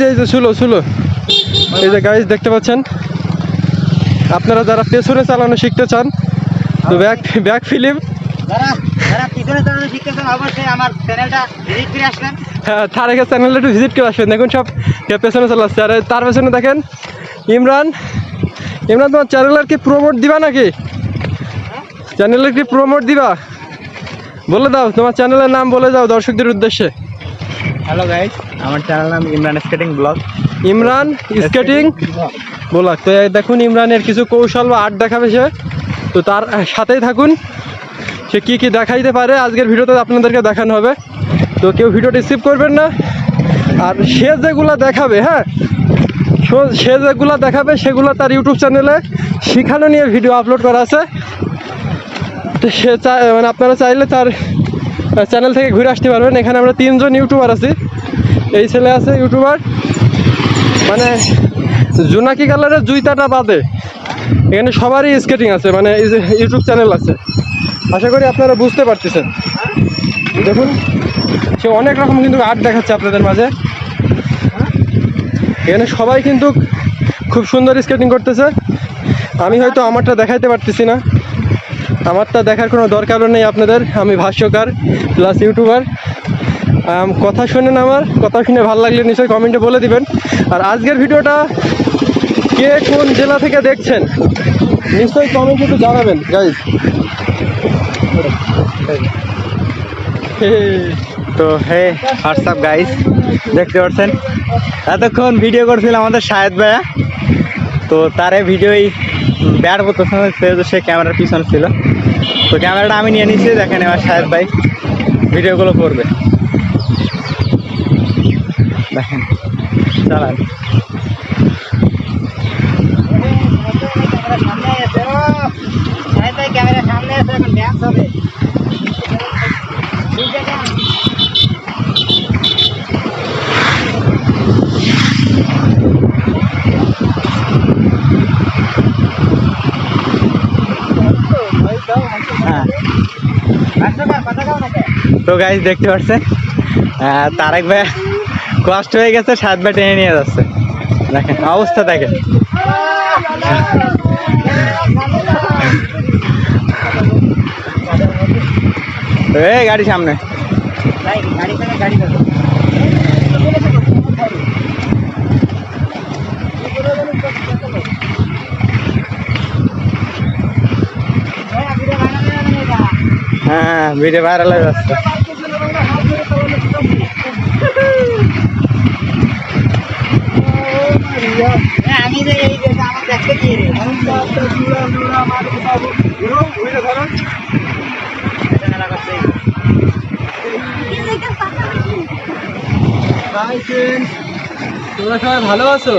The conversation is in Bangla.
যে এই যে সুলো সুলো এই যে গাইজ দেখতে পাচ্ছেন? আপনারা যারা পেছনে চালানো শিখতে চান তো ব্যাক ব্যাক ফিল্ম শিখতেছেন অবশ্যই আমার চ্যানেলটা হ্যাঁ একটু ভিজিট করে আসবেন। দেখুন সব পেছনে চালাচ্ছে। আর তার পেছনে দেখেন ইমরান। ইমরান তোমার চ্যানেলের কি প্রমোট দিবা নাকি? চ্যানেলের কি প্রমোট দিবা? বলে দাও তোমার চ্যানেলের নাম বলে দাও দর্শকদের উদ্দেশ্যে। হ্যালো গাইস আমার চ্যানেল নাম Imran skating vlog Imran skating বলা তো দেখুন ইমরানের কিছু কৌশল বা আর্ট দেখাবে সে। তো তার সাথেই থাকুন। সে কি কি দেখাইতে পারে আজকের ভিডিওতে আপনাদেরকে দেখানো হবে। তো কেউ ভিডিওটি স্কিপ করবেন না। আর সে যেগুলো দেখাবে হ্যাঁ? সে যেগুলো দেখাবে, সেগুলো তার ইউটিউব চ্যানেলে শিখানো নিয়ে ভিডিও আপলোড করা আছে। তো সে চায় মানে আপনারা চাইলে তার চ্যানেল থেকে ঘুরে আসতে পারবেন। এখানে আমরা তিনজন ইউটিউবার আছি। এই ছেলে আছে ইউটিউবার মানে জোনাকি কালারের জুইতাটা বাদে। এখানে সবারই স্কেটিং আছে মানে ইউটিউব চ্যানেল আছে। আশা করি আপনারা বুঝতে পারতেছেন। দেখুন, সে অনেক রকম কিন্তু আর্ট দেখাচ্ছে আপনাদের মাঝে। এখানে সবাই কিন্তু খুব সুন্দর স্কেটিং করতেছে। আমি হয়তো আমারটা দেখাইতে পারতেছি না। আমারটা দেখার কোনো দরকারও নেই আপনাদের, আমি ভাষ্যকার প্লাস ইউটিউবার কথা শোনেন আমার, কথা শুনে ভালো লাগলে নিশ্চয়ই কমেন্টে বলে দিবেন। আর আজকের ভিডিওটা কে কোন জেলা থেকে দেখছেন, নিশ্চয়ই কমেন্টে একটু জানাবেন গাইজ তো হে হোয়াটসঅ্যাপ গাইস দেখতে পাচ্ছেন? এতক্ষণ ভিডিও করছিল আমাদের শাহেদ ভাইয়া। তো তারে ভিডিওই ব্যাট করতেছে সেহেতু সে ক্যামেরার পিছনে ছিল। তো ক্যামেরাটা আমি নিয়ে নিচ্ছি দেখেন এবার সাহেব ভাই ভিডিওগুলো করবে। দেখেন চালান ক্যামেরা সামনে আছে এখন ড্যান্স হবে হ্যাঁ তো গাইজ দেখতে পাচ্ছেন তারেক ভাই কষ্ট হয়ে গেছে, সাত ভাই টেনে নিয়ে যাচ্ছে। দেখেন, অবস্থা দেখেন। গাড়ি সামনে। হ্যাঁ ভিডিও ভাইরাল হয়ে যাচ্ছে। তোমরা সবাই ভালো আছো?